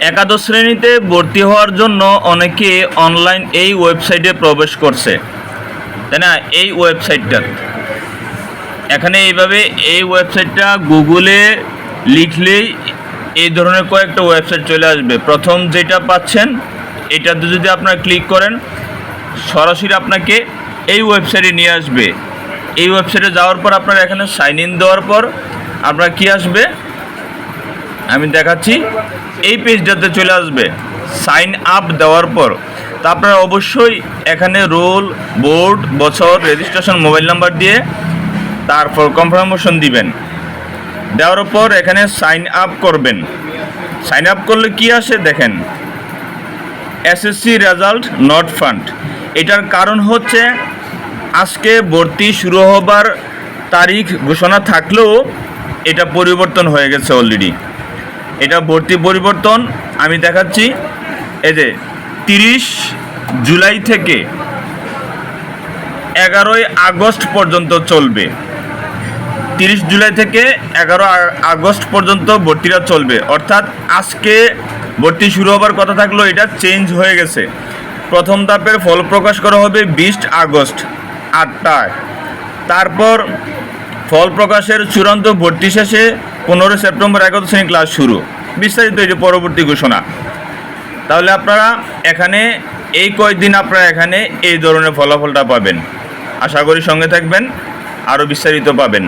একাদশ শ্রেণীতে ভর্তি হওয়ার জন্য অনেকে অনলাইন এই ওয়েবসাইটে প্রবেশ করছে। তাই না? এই ওয়েবসাইটটা এখানে এইভাবে এই ওয়েবসাইটটা গুগলে লিখলেই এই ধরনের কয়েকটা ওয়েবসাইট চলে আসবে। প্রথম যেটা পাচ্ছেন, এটাতে যদি আপনারা ক্লিক করেন, সরাসরি আপনাকে এই ওয়েবসাইটে নিয়ে আসবে। এই ওয়েবসাইটে যাওয়ার পর আপনার এখানে সাইন ইন দেওয়ার পর আপনার কি আসবে? আমি দেখাচ্ছি। এই পেজটাতে চলে আসবে। সাইন আপ দেওয়ার পর। তা আপনারা অবশ্যই এখানে রোল, বোর্ড, বছর, রেজিস্ট্রেশন, মোবাইল নাম্বার দিয়ে তারপর কনফার্মেশন দিবেন। দেওয়ার পর এখানে সাইন আপ করবেন। সাইন আপ করলে কি আসে দেখেন। SSC result, not found. এটার কারণ হচ্ছে আজকে ভর্তি শুরু হবার তারিখ ঘোষণা থাকলেও এটা পরিবর্তন হয়ে গেছে অলরেডি। এটা ভর্তি পরিবর্তন, আমি দেখাচ্ছি। এই যে, তিরিশ জুলাই থেকে এগারোই আগস্ট পর্যন্ত চলবে। তিরিশ জুলাই থেকে এগারো আগস্ট পর্যন্ত ভর্তিটা চলবে। অর্থাৎ আজকে ভর্তি শুরু হবার কথা থাকল, এটা চেঞ্জ হয়ে গেছে। প্রথম ধাপের ফল প্রকাশ করা হবে বিশ আগস্ট আটটায়। তারপর ফল প্রকাশের চূড়ান্ত ভর্তি শেষে পনেরো সেপ্টেম্বর একাদশ শ্রেণি ক্লাস শুরু। বিস্তারিত এই যে পরবর্তী ঘোষণা। তাহলে আপনারা এখানে এই কয়েকদিন আপনারা এখানে এই ধরনের ফলাফলটা পাবেন। আশা করি সঙ্গে থাকবেন, আরও বিস্তারিত পাবেন।